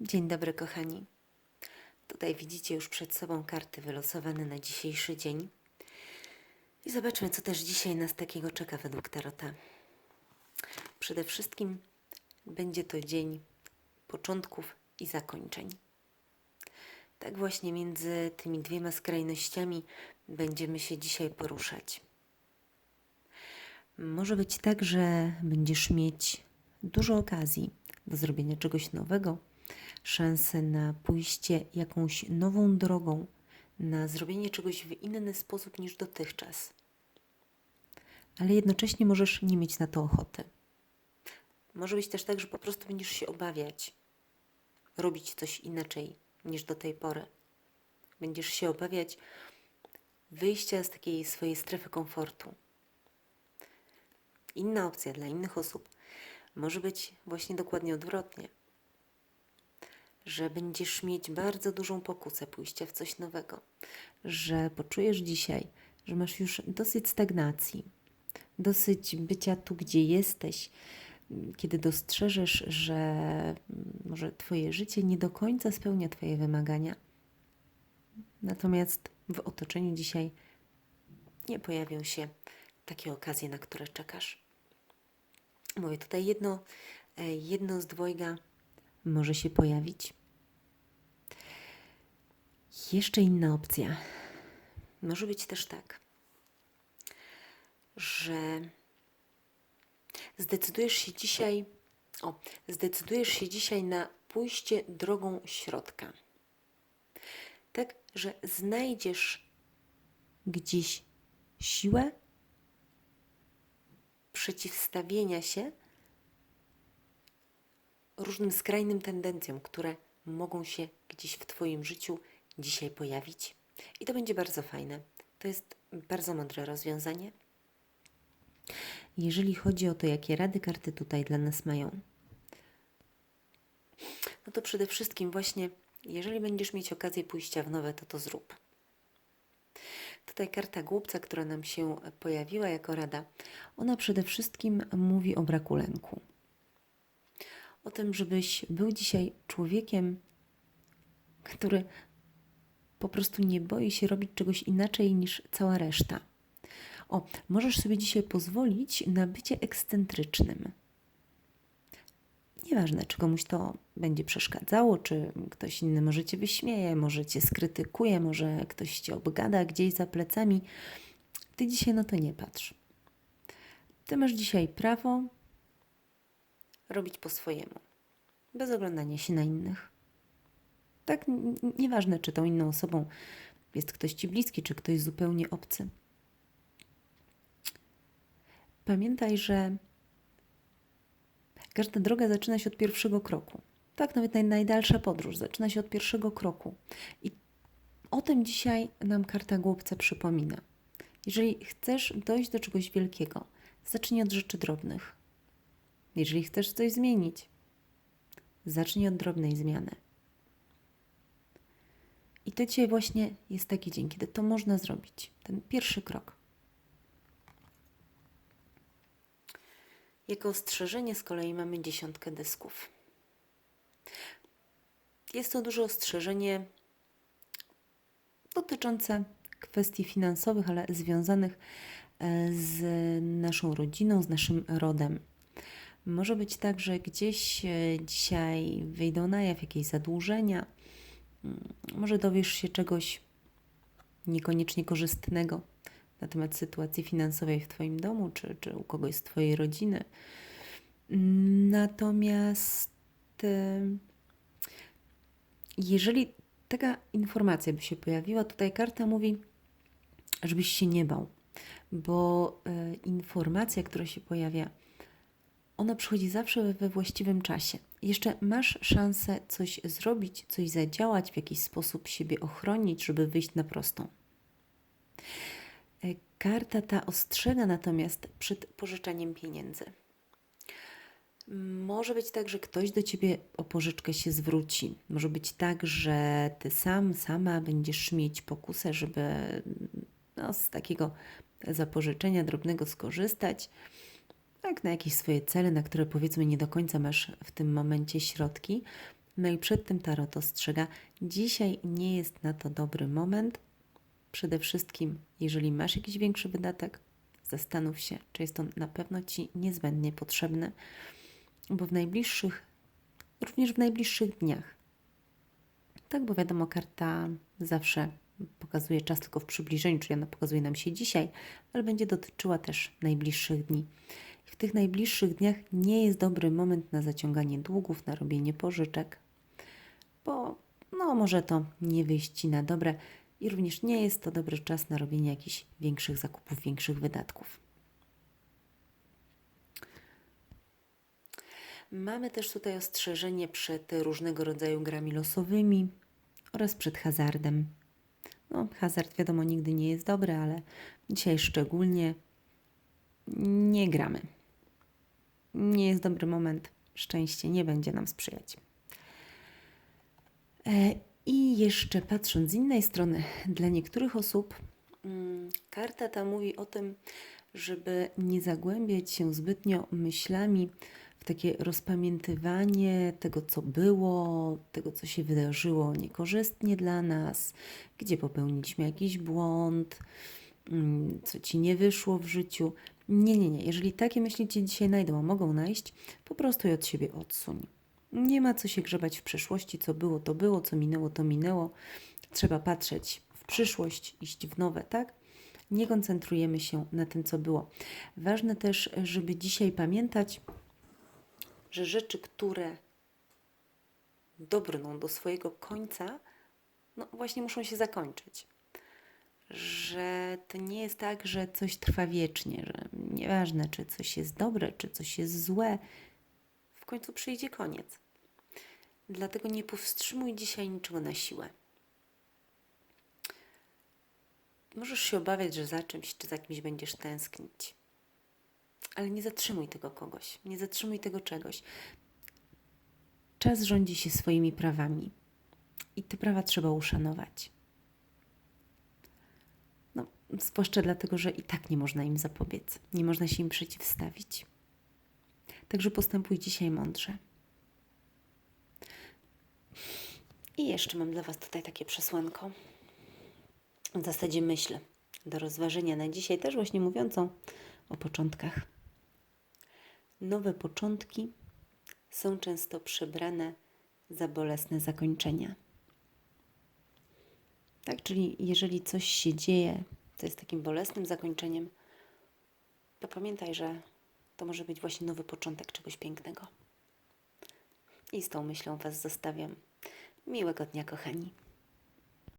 Dzień dobry, kochani. Tutaj widzicie już przed sobą karty wylosowane na dzisiejszy dzień. I zobaczmy, co też dzisiaj nas takiego czeka według Tarota. Przede wszystkim będzie to dzień początków i zakończeń. Tak właśnie między tymi dwiema skrajnościami będziemy się dzisiaj poruszać. Może być tak, że będziesz mieć dużo okazji do zrobienia czegoś nowego, szansę na pójście jakąś nową drogą, na zrobienie czegoś w inny sposób niż dotychczas. Ale jednocześnie możesz nie mieć na to ochoty. Może być też tak, że po prostu będziesz się obawiać robić coś inaczej niż do tej pory. Będziesz się obawiać wyjścia z takiej swojej strefy komfortu. Inna opcja dla innych osób może być właśnie dokładnie odwrotnie. Że będziesz mieć bardzo dużą pokusę pójścia w coś nowego, że poczujesz dzisiaj, że masz już dosyć stagnacji, dosyć bycia tu, gdzie jesteś, kiedy dostrzeżesz, że mm, może Twoje życie nie do końca spełnia Twoje wymagania. Natomiast w otoczeniu dzisiaj nie pojawią się takie okazje, na które czekasz. Mówię tutaj jedno, e, jedno z dwojga może się pojawić. Jeszcze inna opcja. Może być też tak, że zdecydujesz się dzisiaj, o, zdecydujesz się dzisiaj na pójście drogą środka. Tak, że znajdziesz gdzieś siłę przeciwstawienia się różnym skrajnym tendencjom, które mogą się gdzieś w Twoim życiu dzisiaj pojawić. I to będzie bardzo fajne. To jest bardzo mądre rozwiązanie. Jeżeli chodzi o to, jakie rady karty tutaj dla nas mają, no to przede wszystkim właśnie, jeżeli będziesz mieć okazję pójścia w nowe, to to zrób. Tutaj karta głupca, która nam się pojawiła jako rada, ona przede wszystkim mówi o braku lęku. O tym, żebyś był dzisiaj człowiekiem, który po prostu nie boi się robić czegoś inaczej niż cała reszta. O, możesz sobie dzisiaj pozwolić na bycie ekscentrycznym. Nieważne, czy komuś to będzie przeszkadzało, czy ktoś inny może cię wyśmieje, może cię skrytykuje, może ktoś cię obgada gdzieś za plecami. Ty dzisiaj na to nie patrz. Ty masz dzisiaj prawo robić po swojemu, bez oglądania się na innych. Tak, nieważne, czy tą inną osobą jest ktoś ci bliski, czy ktoś zupełnie obcy. Pamiętaj, że każda droga zaczyna się od pierwszego kroku. Tak, nawet naj, najdalsza podróż zaczyna się od pierwszego kroku. I o tym dzisiaj nam karta głupca przypomina. Jeżeli chcesz dojść do czegoś wielkiego, zacznij od rzeczy drobnych. Jeżeli chcesz coś zmienić, zacznij od drobnej zmiany. To dzisiaj właśnie jest taki dzień, kiedy to można zrobić. Ten pierwszy krok. Jako ostrzeżenie z kolei mamy dziesiątkę dysków. Jest to duże ostrzeżenie dotyczące kwestii finansowych, ale związanych e, z naszą rodziną, z naszym rodem. Może być tak, że gdzieś e, dzisiaj wyjdą na jaw jakieś zadłużenia, może dowiesz się czegoś niekoniecznie korzystnego na temat sytuacji finansowej w Twoim domu czy, czy u kogoś z Twojej rodziny. Natomiast jeżeli taka informacja by się pojawiła, tutaj karta mówi, żebyś się nie bał, bo e, informacja, która się pojawia, ona przychodzi zawsze we właściwym czasie. Jeszcze masz szansę coś zrobić, coś zadziałać, w jakiś sposób siebie ochronić, żeby wyjść na prostą. E, karta ta ostrzega natomiast przed pożyczaniem pieniędzy. Może być tak, że ktoś do ciebie o pożyczkę się zwróci. Może być tak, że ty sam, sama będziesz mieć pokusę, żeby no, z takiego zapożyczenia drobnego skorzystać. Tak, na jakieś swoje cele, na które powiedzmy nie do końca masz w tym momencie środki, No i przed tym tarot ostrzega, dzisiaj nie jest na to dobry moment. Przede wszystkim, jeżeli masz jakiś większy wydatek, zastanów się, czy jest on na pewno Ci niezbędnie potrzebny, bo w najbliższych, również w najbliższych dniach, tak, bo wiadomo, karta zawsze pokazuje czas tylko w przybliżeniu, czyli ona pokazuje nam się dzisiaj, ale będzie dotyczyła też najbliższych dni. W tych najbliższych dniach nie jest dobry moment na zaciąganie długów, na robienie pożyczek, bo no, może to nie wyjść na dobre i również nie jest to dobry czas na robienie jakichś większych zakupów, większych wydatków. Mamy też tutaj ostrzeżenie przed różnego rodzaju grami losowymi oraz przed hazardem. No, hazard wiadomo nigdy nie jest dobry, ale dzisiaj szczególnie nie gramy. Nie jest dobry moment. Szczęście nie będzie nam sprzyjać. E, I jeszcze patrząc z innej strony, dla niektórych osób mm, karta ta mówi o tym, żeby nie zagłębiać się zbytnio myślami w takie rozpamiętywanie tego, co było, tego, co się wydarzyło niekorzystnie dla nas, gdzie popełniliśmy jakiś błąd, co ci nie wyszło w życiu. Nie, nie, nie. Jeżeli takie myśli cię dzisiaj najdą, a mogą najść, po prostu je od siebie odsuń. Nie ma co się grzebać w przeszłości, co było, to było, co minęło, to minęło. Trzeba patrzeć w przyszłość, iść w nowe, tak? Nie koncentrujemy się na tym, co było. Ważne też, żeby dzisiaj pamiętać, że rzeczy, które dobrną do swojego końca, no właśnie muszą się zakończyć. Że to nie jest tak, że coś trwa wiecznie, że nieważne, czy coś jest dobre, czy coś jest złe, w końcu przyjdzie koniec. Dlatego nie powstrzymuj dzisiaj niczego na siłę. Możesz się obawiać, że za czymś czy za kimś będziesz tęsknić. Ale nie zatrzymuj tego kogoś, nie zatrzymuj tego czegoś. Czas rządzi się swoimi prawami i te prawa trzeba uszanować. Zwłaszcza dlatego, że i tak nie można im zapobiec, nie można się im przeciwstawić. Także postępuj dzisiaj mądrze. I jeszcze mam dla Was tutaj takie przesłanko. W zasadzie myśl do rozważenia na dzisiaj, też właśnie mówiącą o początkach. Nowe początki są często przebrane za bolesne zakończenia. Tak, czyli jeżeli coś się dzieje, co jest takim bolesnym zakończeniem, to pamiętaj, że to może być właśnie nowy początek czegoś pięknego. I z tą myślą Was zostawiam. Miłego dnia, kochani.